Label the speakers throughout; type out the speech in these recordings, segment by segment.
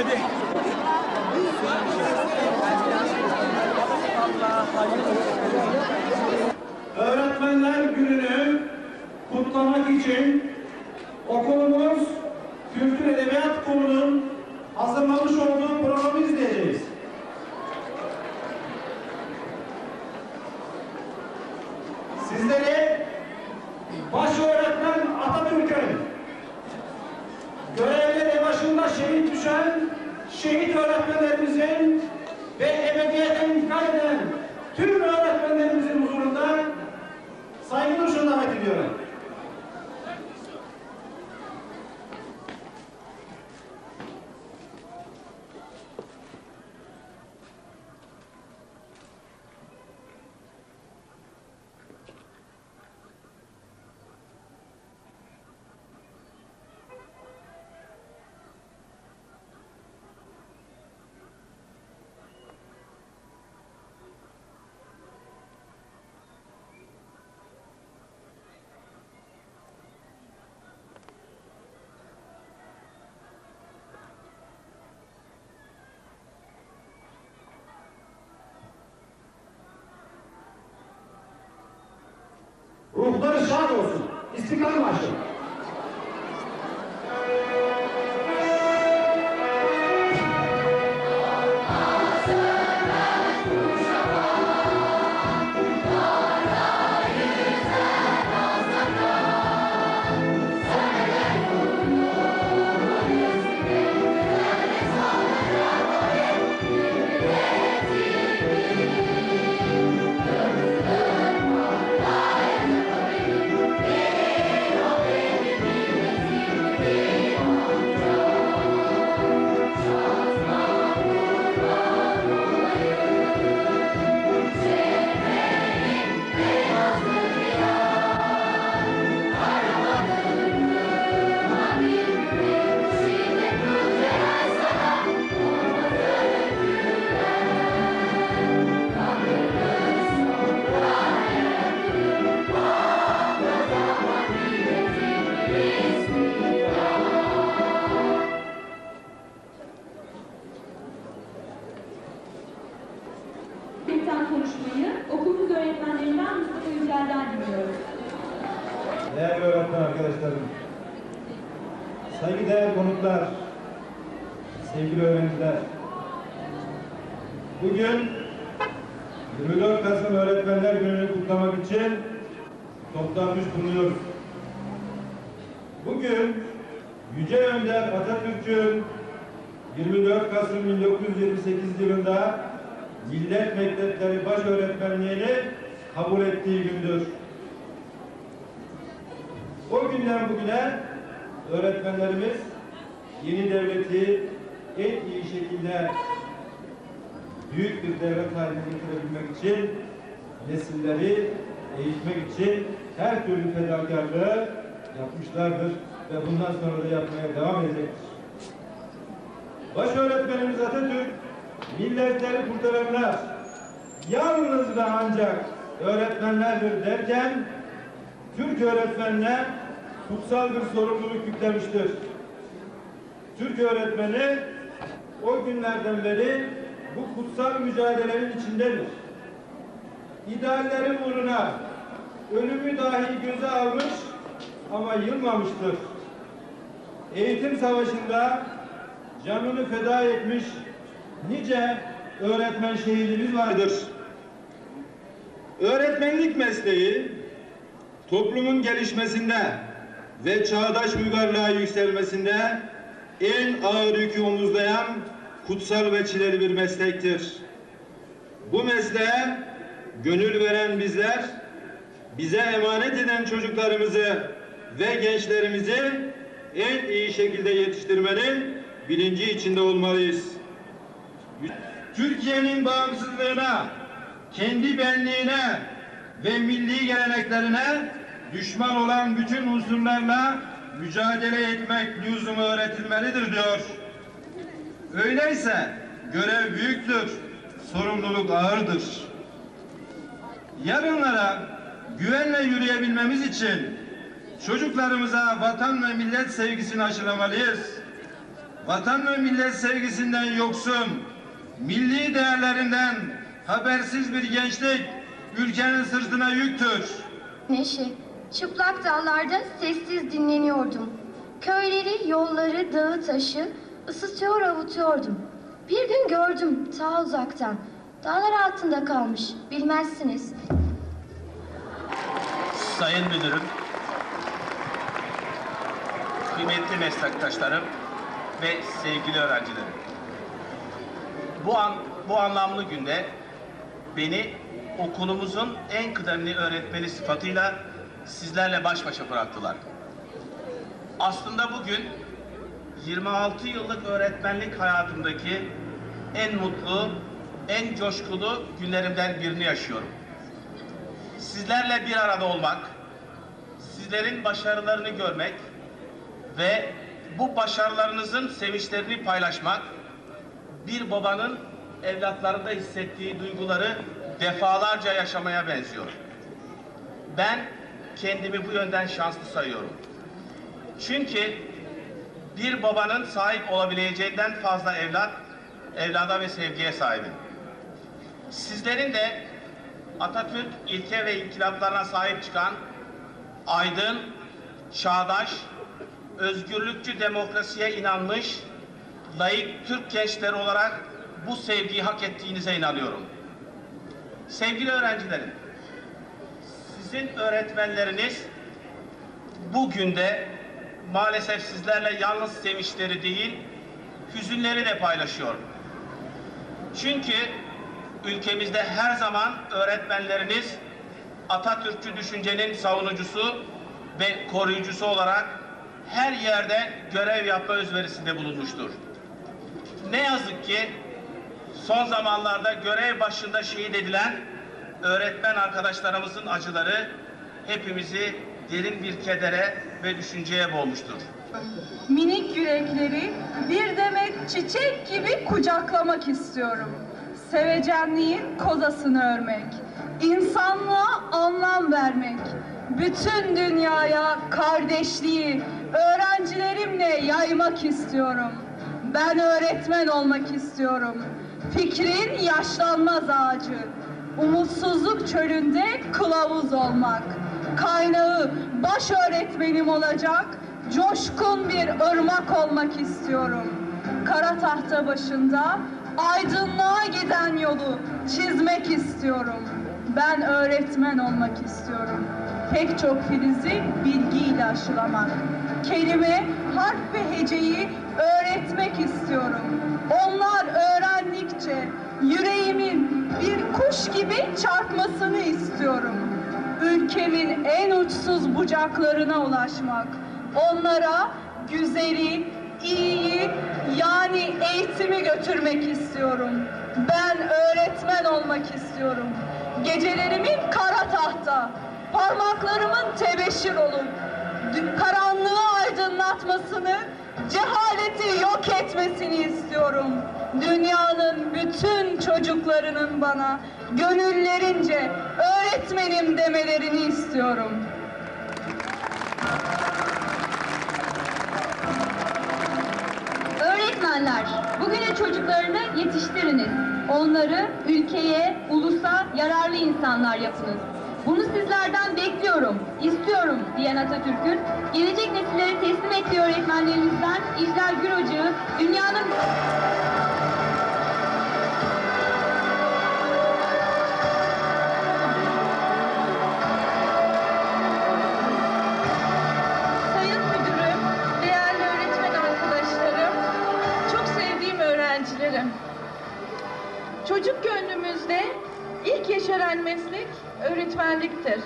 Speaker 1: Hadi.
Speaker 2: Öğretmenler Günü'nü kutlamak için okulumuz Kültür Edebiyat Kurulu'nun hazırlamış olduğu programı izleyeceğiz. Sizleri baş öğretmen Atatürk'ün görevleri başında şehit düşen şehit öğretmenlerimizin ve ebediyete intikal eden tüm öğretmenlerimizin Ruhları şad olsun. İstiklal Marşı. Arkadaşlarım, saygıdeğer konuklar, sevgili öğrenciler, bugün 24 Kasım Öğretmenler Günü'nü kutlamak için toplanmış bulunuyoruz. Bugün Yüce Önder Atatürk'ün 24 Kasım 1928 yılında Millet Mektepleri Baş Öğretmenliğini kabul ettiği gündür. O günden bugüne öğretmenlerimiz yeni devleti en iyi şekilde büyük bir devlet haline getirebilmek için nesilleri eğitmek için her türlü fedakarlığı yapmışlardır ve bundan sonra da yapmaya devam edecektir. Baş öğretmenimiz Atatürk milletleri kurtaranlar yalnız ve ancak öğretmenlerdir derken Türk öğretmenine kutsal bir sorumluluk yüklemiştir. Türk öğretmeni o günlerden beri bu kutsal mücadelenin içindedir. İdeallerin uğruna ölümü dahi göze almış ama yılmamıştır. Eğitim savaşında canını feda etmiş nice öğretmen şehidimiz vardır. Öğretmenlik mesleği toplumun gelişmesinde ve çağdaş uygarlığa yükselmesinde en ağır yükü omuzlayan kutsal ve çileli bir meslektir. Bu mesleğe gönül veren bizler, bize emanet eden çocuklarımızı ve gençlerimizi en iyi şekilde yetiştirmenin bilinci içinde olmalıyız. Türkiye'nin bağımsızlığına, kendi benliğine ve milli geleneklerine düşman olan bütün unsurlarla mücadele etmek lüzumu öğretilmelidir diyor. Öyleyse görev büyüktür, sorumluluk ağırdır. Yarınlara güvenle yürüyebilmemiz için çocuklarımıza vatan ve millet sevgisini aşılamalıyız. vatan ve millet sevgisinden yoksun, milli değerlerinden habersiz bir gençlik ülkenin sırtına yüktür.
Speaker 3: Neşe, çıplak dağlarda sessiz dinleniyordum. Köyleri, yolları, dağı taşı ısıtıyor avutuyordum. Bir gün gördüm ta uzaktan. Dağlar altında kalmış, bilmezsiniz.
Speaker 4: Sayın Müdürüm, kıymetli meslektaşlarım ve sevgili öğrencilerim. Bu an bu anlamlı günde beni okulumuzun en kıdemli öğretmeni sıfatıyla sizlerle baş başa bıraktılar. Aslında bugün 26 yıllık öğretmenlik hayatımdaki en mutlu, en coşkulu günlerimden birini yaşıyorum sizlerle bir arada olmak, sizlerin başarılarını görmek ve bu başarılarınızın sevinçlerini paylaşmak, bir babanın evlatlarında hissettiği duyguları defalarca yaşamaya benziyor. Ben kendimi bu yönden şanslı sayıyorum. Çünkü bir babanın sahip olabileceğinden fazla evlat, evlada ve sevgiye sahibim. Sizlerin de Atatürk ilke ve inkılaplarına sahip çıkan aydın, çağdaş, özgürlükçü demokrasiye inanmış, layık Türk gençleri olarak bu sevgiyi hak ettiğinize inanıyorum. Sevgili öğrencilerim, sizin öğretmenleriniz bugün de maalesef sizlerle yalnız sevinçleri değil, hüzünleri de paylaşıyor. Çünkü ülkemizde her zaman öğretmenleriniz Atatürkçü düşüncenin savunucusu ve koruyucusu olarak her yerde görev yapma özverisinde bulunmuştur. Ne yazık ki son zamanlarda görev başında şehit edilen öğretmen arkadaşlarımızın acıları hepimizi derin bir kedere ve düşünceye boğmuştur.
Speaker 5: Minik yürekleri bir demet çiçek gibi kucaklamak istiyorum. Sevecenliğin kozasını örmek, insanlığa anlam vermek, bütün dünyaya kardeşliği öğrencilerimle yaymak istiyorum. Ben öğretmen olmak istiyorum. Fikrin yaşlanmaz ağacı, umutsuzluk çölünde kılavuz olmak. Kaynağı baş öğretmenim olacak, coşkun bir ırmak olmak istiyorum. Kara tahta başında aydınlığa giden yolu çizmek istiyorum. Ben öğretmen olmak istiyorum. Pek çok filizi bilgiyle aşılamak. Kelime, harf ve heceyi öğretmek istiyorum. Onlar öğrendikçe yüreğimin bir kuş gibi çarpmasını istiyorum. Ülkemin en uçsuz bucaklarına ulaşmak. Onlara güzeli, iyiyi yani eğitimi götürmek istiyorum. Ben öğretmen olmak istiyorum. Gecelerimin kara tahta, parmaklarımın tebeşir olup karanlığı aydınlatmasını, cehaleti yok etmesini istiyorum. Dünyanın bütün çocuklarının bana gönüllerince öğretmenim demelerini istiyorum.
Speaker 6: Öğretmenler, bugüne çocuklarını yetiştiriniz. Onları ülkeye, ulusa yararlı insanlar yapınız. Bunu sizlerden bekliyorum, istiyorum diyen Atatürk'ün gelecek nesillere teslim ettiği öğretmenlerimizden İclal Gür Hocağı dünyanın.
Speaker 5: Çocuk gönlümüzde ilk yeşeren meslek öğretmenliktir.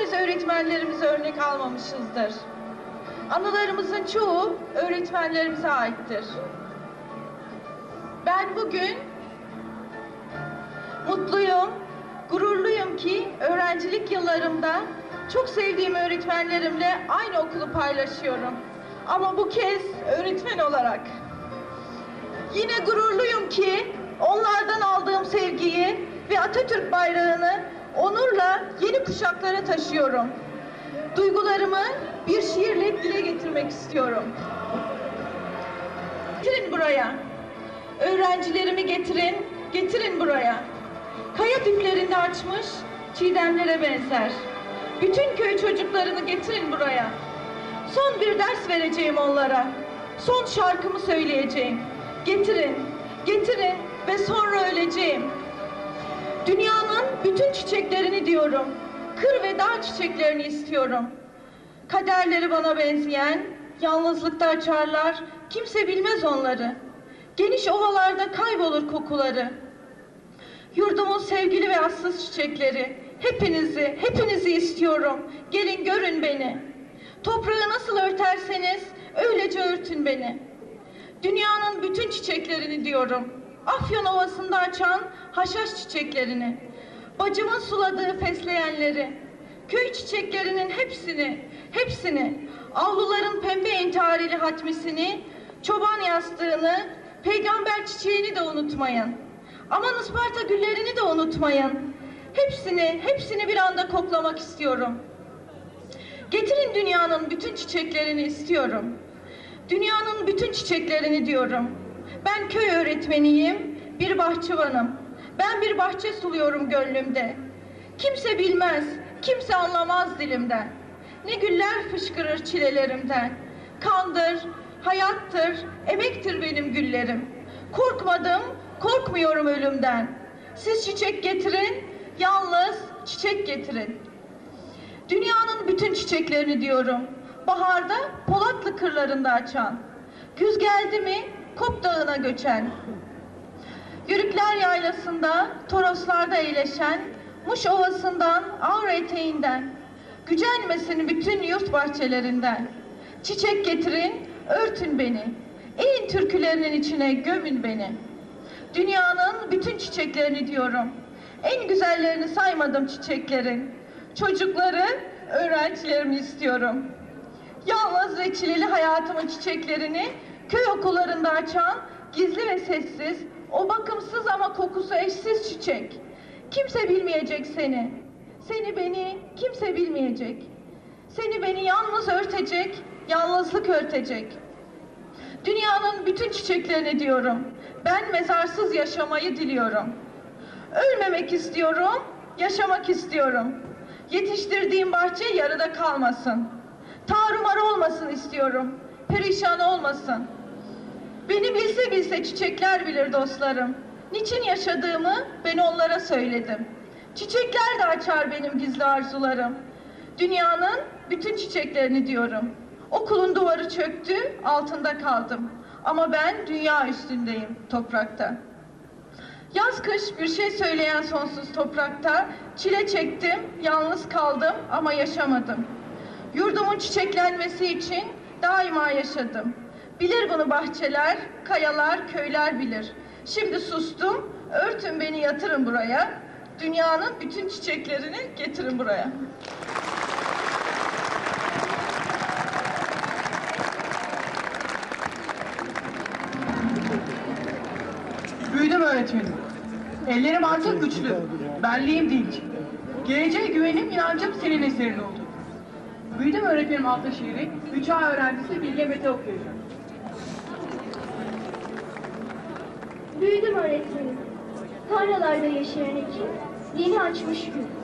Speaker 5: Hangimiz öğretmenlerimize örnek almamışızdır? Anılarımızın çoğu öğretmenlerimize aittir. Ben bugün mutluyum, gururluyum ki öğrencilik yıllarımda çok sevdiğim öğretmenlerimle aynı okulu paylaşıyorum. Ama bu kez öğretmen olarak. Yine gururluyum ki onlardan aldığım sevgiyi ve Atatürk bayrağını onurla yeni kuşaklara taşıyorum. Duygularımı bir şiirle dile getirmek istiyorum.
Speaker 6: buraya. Öğrencilerimi getirin, getirin buraya. Kaya diplerinde açmış çiğdemlere benzer. Bütün köy çocuklarını getirin buraya. Son bir ders vereceğim onlara. Son şarkımı söyleyeceğim. Getirin, getirin ve sonra öleceğim. Dünyanın bütün çiçeklerini diyorum. Kır ve dağ çiçeklerini istiyorum. Kaderleri bana benzeyen, yalnızlıkta açarlar, kimse bilmez onları. Geniş ovalarda kaybolur kokuları. Yurdumun sevgili ve assız çiçekleri, hepinizi, hepinizi istiyorum. Gelin görün beni. Toprağı nasıl örterseniz öylece örtün beni. Dünyanın bütün çiçeklerini diyorum. Afyon Ovası'nda açan haşhaş çiçeklerini. Bacımın suladığı fesleğenleri. Köy çiçeklerinin hepsini, hepsini. Avluların pembe entarili hatmisini, çoban yastığını, peygamber çiçeğini de unutmayın. Aman Isparta güllerini de unutmayın. Hepsini, hepsini bir anda koklamak istiyorum. Getirin dünyanın bütün çiçeklerini istiyorum. Dünyanın bütün çiçeklerini diyorum. Ben köy öğretmeniyim, bir bahçıvanım. Ben bir bahçe suluyorum gönlümde. Kimse bilmez, kimse anlamaz dilimden. Ne güller fışkırır çilelerimden. Kandır, hayattır, emektir benim güllerim. Korkmadım, korkmuyorum ölümden. Siz çiçek getirin, yalnız çiçek getirin. Dünyanın bütün çiçeklerini diyorum. Baharda Polatlı kırlarında açan. Güz geldi mi Kop Dağı'na göçen. Yörükler yaylasında, Toroslarda eğleşen, Muş Ovası'ndan, Avra eteğinden, gücenmesin bütün yurt bahçelerinden. Çiçek getirin, örtün beni. Eğin türkülerinin içine gömün beni. Dünyanın bütün çiçeklerini diyorum. En güzellerini saymadım çiçeklerin. Çocukları, öğrencilerimi istiyorum. Yalnız ve çileli hayatımın çiçeklerini köy okullarında açan gizli ve sessiz, o bakımsız ama kokusu eşsiz çiçek. Kimse bilmeyecek seni. Seni beni kimse bilmeyecek. Seni beni yalnız örtecek, yalnızlık örtecek. Dünyanın bütün çiçeklerini diyorum. Ben mezarsız yaşamayı diliyorum. Ölmemek istiyorum, yaşamak istiyorum. Yetiştirdiğim bahçe yarıda kalmasın. Tarumar olmasın istiyorum. Perişan olmasın. Beni bilse bilse çiçekler bilir dostlarım. Niçin yaşadığımı ben onlara söyledim. Çiçekler de açar benim gizli arzularım. Dünyanın bütün çiçeklerini diyorum. Okulun duvarı çöktü, altında kaldım. Ama ben dünya üstündeyim, toprakta. Yaz kış bir şey söyleyen sonsuz toprakta çile çektim, yalnız kaldım ama yaşamadım. Yurdumun çiçeklenmesi için daima yaşadım. Bilir bunu bahçeler, kayalar, köyler bilir. Şimdi sustum, örtün beni yatırın buraya. Dünyanın bütün çiçeklerini getirin buraya.
Speaker 7: Büyüdüm öğretmenim. Ellerim artık güçlü. Benliğim dinç. Geleceğe güvenim, inancım senin eserin oldu. Büyüdüm öğretmenim adlı şiiri, 3 A öğrencisi Bilge Mete okuyacak.
Speaker 8: Büyüdüm öğretmenim. Tarlalarda yaşayan ekin, yeni açmış gül.